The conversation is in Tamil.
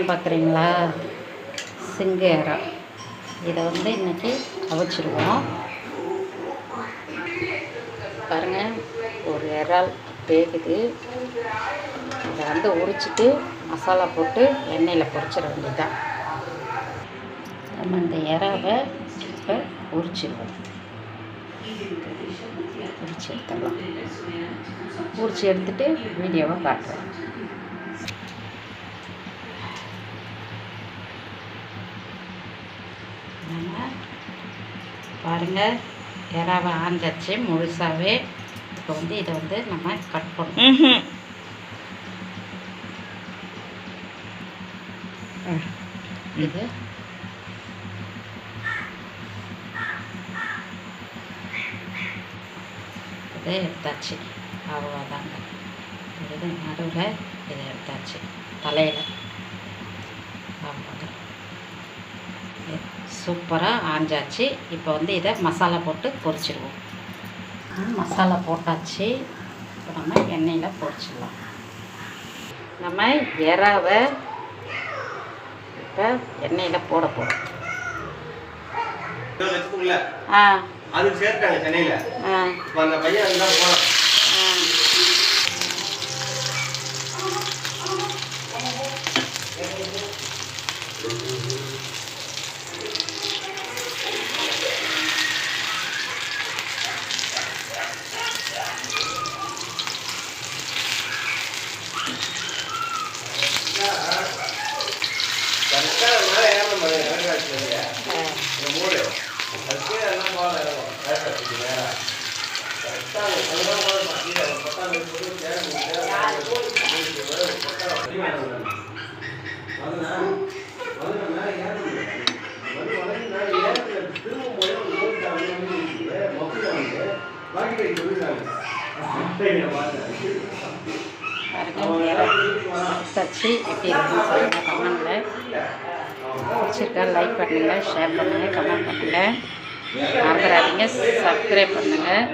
என்னன்னு பார்க்குறீங்களா? சிங்க இறா இதை வந்து இன்னைக்கு அவிச்சிருவோம் பாருங்கள் ஒரு இறால் வேகுது. இதை வந்து உரிச்சிட்டு மசாலா போட்டு எண்ணெயில் பொரிச்சிட வேண்டியதுதான். நம்ம இந்த இறாவை இப்போ உரிச்சிடுவோம் உரிச்சு எடுத்துடலாம். உரிச்சு எடுத்துட்டு வீடியோவை காட்டுறோம். நம்ம பாருங்கள் இறாவை ஆஞ்சாச்சு முழுசாகவே இப்போ வந்து இதை வந்து நம்ம கட் பண்ணணும். இது. இதை எடுத்தாச்சு. அவ்வளோதாங்க இது நடுவில் இதை எடுத்தாச்சு. தலையில். அவ்வளோதான் சூப்பராக ஆஞ்சாச்சு. இப்போ வந்து இதை மசாலா போட்டு பொரிச்சிடுவோம். மசாலா போட்டாச்சு. இப்போ நம்ம எண்ணெயில் பொரிச்சிடலாம். நம்ம இறாவை இப்போ எண்ணெயில் போட போகிறோம் ஆ. சேர்த்தாங்க சென்னையில. அந்த பையன் தச்சு எப்படி இருக்குன்னு சொல்லுங்கள் கமெண்டில் பிடிச்சிருக்கா லைக் பண்ணுங்கள் ஷேர் பண்ணுங்கள் கமெண்ட் பண்ணுங்கள் மறந்துடாதீங்க சப்ஸ்கிரைப் பண்ணுங்கள்